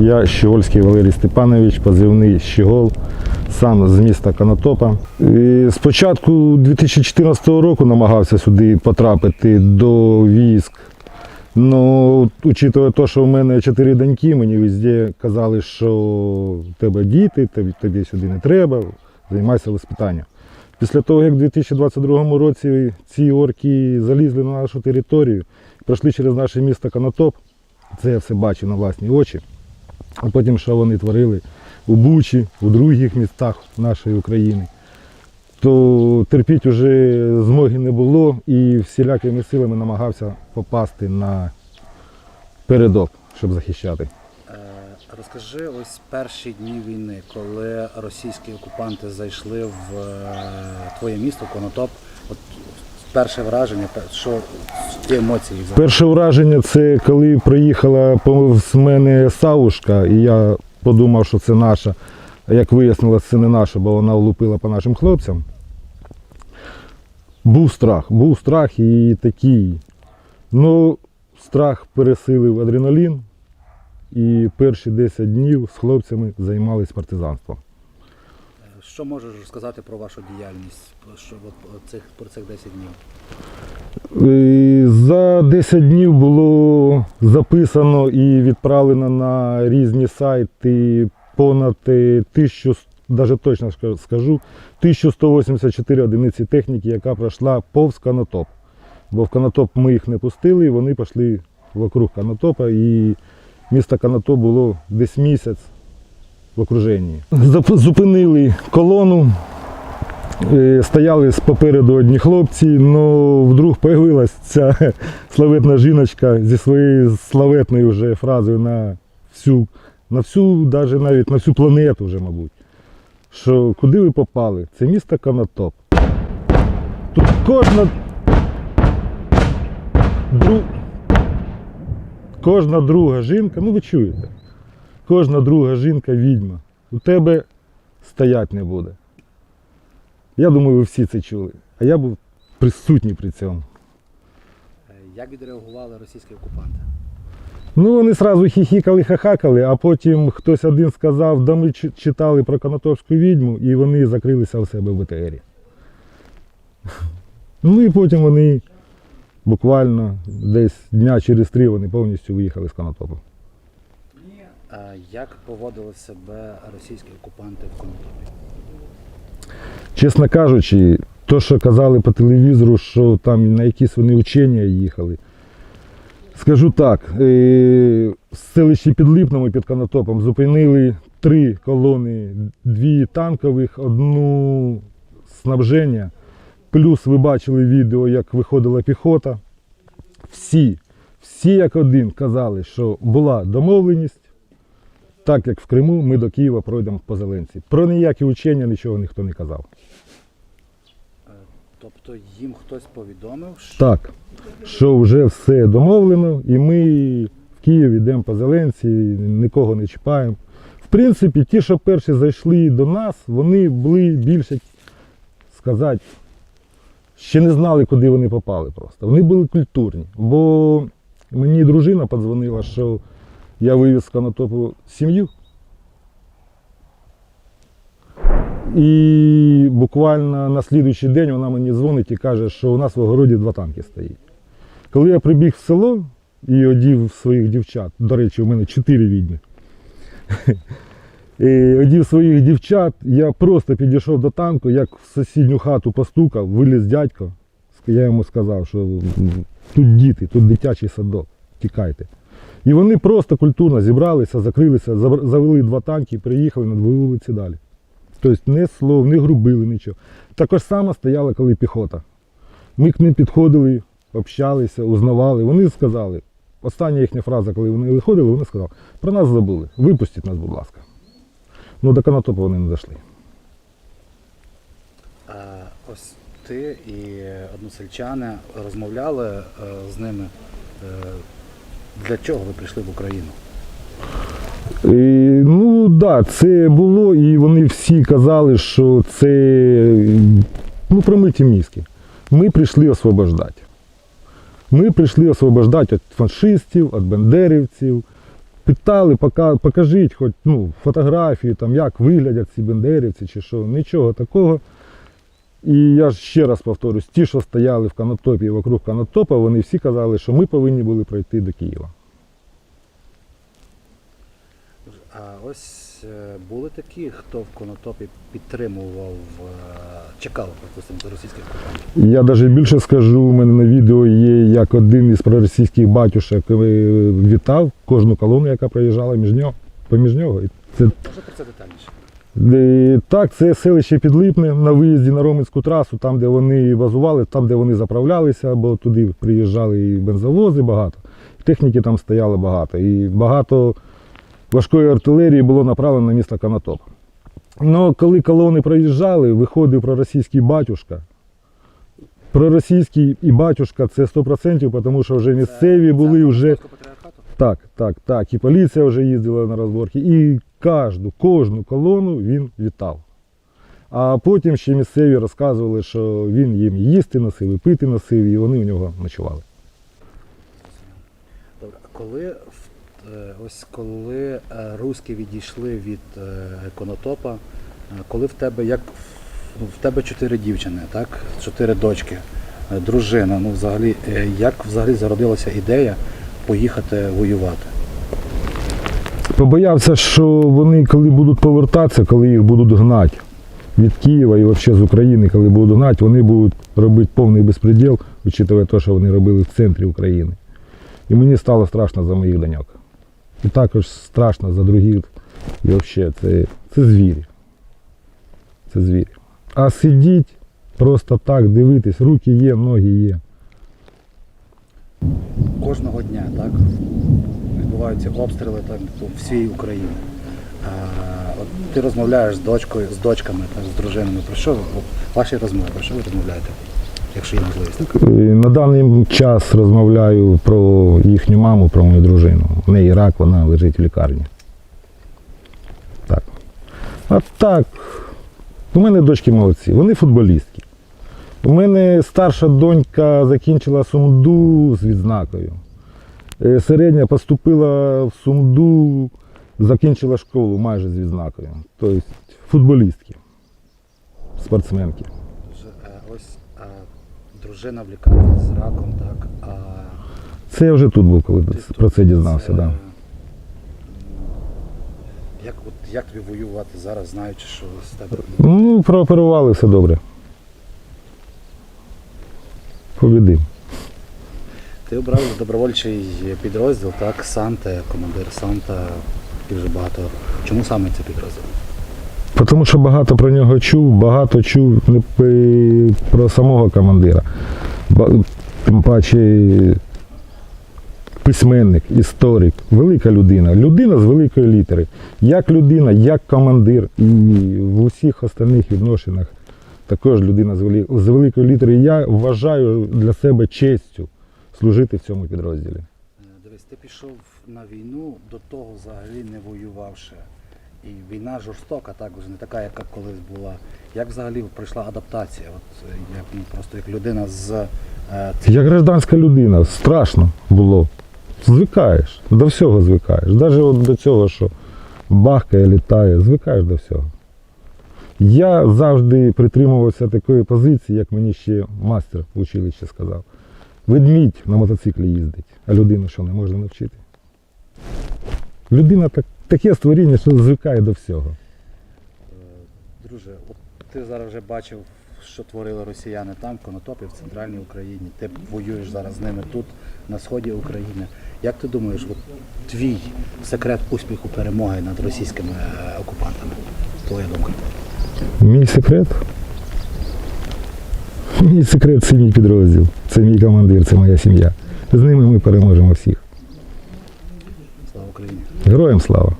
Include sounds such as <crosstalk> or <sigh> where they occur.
Я Щегольський Валерій Степанович, позивний Щегол, сам з міста Канатопа. Спочатку 2014 року намагався сюди потрапити до військ. Ну, учитывая те, що в мене чотири доньки, мені везде казали, що в тебе діти, тобі, тобі сюди не треба, займайся воспитанням. Після того, як в 2022 році ці орки залізли на нашу територію, пройшли через наше місто Канатоп, це я все бачив на власні очі. А потім, що вони творили у Бучі, у других містах нашої України, то терпіти вже змоги не було і всілякими силами намагався попасти на передок, щоб захищати. Е, Розкажи ось перші дні війни, коли російські окупанти зайшли в е, твоє місто Конотоп. От перше враження, що ті емоції Перше враження це коли приїхала повз мене Савушка, і я подумав, що це наша. Як вияснилось, це не наша, бо вона влупила по нашим хлопцям. Був страх, був страх і такий. Ну, страх пересилив адреналін. І перші 10 днів з хлопцями займались партизанством. Що можеш розказати про вашу діяльність що, от, цих, про цих 10 днів? Е, За 10 днів було записано і відправлено на різні сайти понад е, 1000, навіть точно скажу, 1184 одиниці техніки, яка пройшла повз Канатоп. Бо в Канатоп ми їх не пустили, вони пішли вокруг Канатопа, і місто Канатоп було десь місяць в окруженні. Зупинили колону, Е, Стояли попереду одні хлопці, але вдруг появилась ця <laughs> славетна жіночка зі своєю славетною вже фразою на всю, на всю, навіть навіть на всю планету вже, мабуть. Що куди ви попали? Це місто Канатоп. Тут кожна. Дру... Кожна друга жінка, ну ви чуєте, кожна друга жінка відьма. У тебе стоять не буде. Я думаю, ви всі це чули. А я був присутній при цьому. Як відреагували російські окупанти? Ну, вони одразу хіхікали, хахакали, а потім хтось один сказав, да ми читали про Конотопську відьму, і вони закрилися в себе в БТРі. <laughs> Ну і потім вони буквально десь дня через три вони повністю виїхали з Конотопу. Як поводили себе російські окупанти в Конотопі? Чесно кажучи, то, що казали по телевізору, що там на якісь вони учення їхали. Скажу так, е, в селищі під Липном і під Конотопом зупинили три колони, дві танкових, одну снабження. Плюс ви бачили відео, як виходила піхота. Всі, всі як один казали, що була домовленість, так як в Криму ми до Києва пройдемо по Зеленці. Про ніякі учення нічого ніхто не казав. Е, Тобто їм хтось повідомив, що Так, що вже все домовлено, і ми в Київ йдемо по Зеленці, нікого не чіпаємо. В принципі, ті, що перші зайшли до нас, вони були більше, сказати, ще не знали, куди вони попали просто. Вони були культурні. Бо мені дружина подзвонила, що я вивіз з Конотопу сім'ю. І буквально на слідуючий день вона мені дзвонить і каже, що у нас в огороді два танки стоїть. Коли я прибіг в село і одів своїх дівчат, до речі, у мене чотири відьми. І одів своїх дівчат, я просто підійшов до танку, як в сусідню хату постукав, виліз дядько. Я йому сказав, що тут діти, тут дитячий садок, тікайте. І вони просто культурно зібралися, закрилися, завели два танки, і приїхали на дві вулиці далі. Тобто не слов, не грубили, нічого. Також саме стояла, коли піхота. Ми к ним підходили, общалися, узнавали. Вони сказали, остання їхня фраза, коли вони виходили, вони сказали, про нас забули, випустіть нас, будь ласка. Ну, до Конотопа вони не дійшли. е, ось ти і односельчани розмовляли е, з ними. Е, Для чого ви прийшли в Україну? І, ну так, да, це було, і вони всі казали, що це ну, промиті мізки. Ми прийшли освобождати. Ми прийшли освобождати від фашистів, від бандерівців, питали, покажіть хоч ну, фотографії, там, як виглядять ці бендерівці чи що, нічого такого. І я ж ще раз повторюсь, ті, що стояли в канатопі і вокруг канатопа, вони всі казали, що ми повинні були пройти до Києва. А ось е, були такі, хто в конотопі підтримував, е, чекав, припустимо, російських окупантів. Я навіть більше скажу, у мене на відео є, як один із проросійських батюшок е, вітав кожну колону, яка проїжджала між нього, поміж нього. Це Може про це детальніше? Е, Так, це селище Підлипне на виїзді на Роменську трасу, там, де вони базували, там, де вони заправлялися, бо туди приїжджали і бензовози багато. Техніки там стояло багато. І багато важкої артилерії було направлено на місто Канатоп. Ну, коли колони проїжджали, виходив проросійський батюшка. Проросійський і батюшка це 100%, тому що вже місцеві були вже. Так, так, так. І поліція вже їздила на розборки, і кожну, кожну колону він вітав. А потім ще місцеві розказували, що він їм їсти носив, і пити носив, і вони у нього ночували. Добре, а коли е, ось коли е, руські відійшли від е, конотопа, коли в тебе як в тебе чотири дівчини, так? Чотири дочки, дружина. Ну, взагалі, як взагалі зародилася ідея поїхати воювати? Побоявся, що вони, коли будуть повертатися, коли їх будуть гнати від Києва і взагалі з України, коли будуть гнати, вони будуть робити повний безпреділ, учитывая те, що вони робили в центрі України. І мені стало страшно за моїх доньок. І також страшно за других. І взагалі, це, це звірі. Це звірі. А сидіть просто так, дивитись, руки є, ноги є. Кожного дня, так? Відбуваються обстріли так, по всій Україні. А, от ти розмовляєш з дочкою, з дочками, так, з дружинами. Про що ваші розмови, про що ви розмовляєте? Якщо є можливість. Е, На даний час розмовляю про їхню маму, про мою дружину. У неї рак, вона лежить в лікарні. Так. А так, у мене дочки молодці, вони футболістки. У мене старша донька закінчила сумду з відзнакою. Е, Середня поступила в сумду, закінчила школу майже з відзнакою. Тобто футболістки, спортсменки. Е, Ось а, дружина в лікарні з раком, так. А Це я вже тут був, коли ти про це дізнався. це, Да. Як, от, як тобі воювати зараз, знаючи, що з тебе Ну, прооперували все добре. Побідим. Ти обрав добровольчий підрозділ, так, Санта, командир Санта, і вже багато. Чому саме цей підрозділ? Тому що багато про нього чув, багато чув про самого командира. Тим паче письменник, історик, велика людина. Людина з великої літери. Як людина, як командир і в усіх остальних відношеннях також людина з великої літери. Я вважаю для себе честю служити в цьому підрозділі. Е, Дивись, ти пішов на війну до того взагалі не воювавши. І війна жорстока, так вже не така, яка колись була. Як взагалі пройшла адаптація? От е, як ну, просто як людина з е, Я гражданська людина, страшно було. Звикаєш, до всього звикаєш. Навіть от до цього, що бахкає, літає, звикаєш до всього. Я завжди притримувався такої позиції, як мені ще мастер в училищі сказав. Ведмідь на мотоциклі їздить, а людину що не можна навчити. Людина так, таке створіння, що звикає до всього. Друже, от ти зараз вже бачив, що творили росіяни там, в Конотопі, в центральній Україні. Ти воюєш зараз з ними тут, на сході України. Як ти думаєш, от твій секрет успіху перемоги над російськими е, окупантами? Твоя думка? Мій секрет. Мій секрет це мій підрозділ, це мій командир, це моя сім'я. З ними ми переможемо всіх. Слава Україні! Героям слава!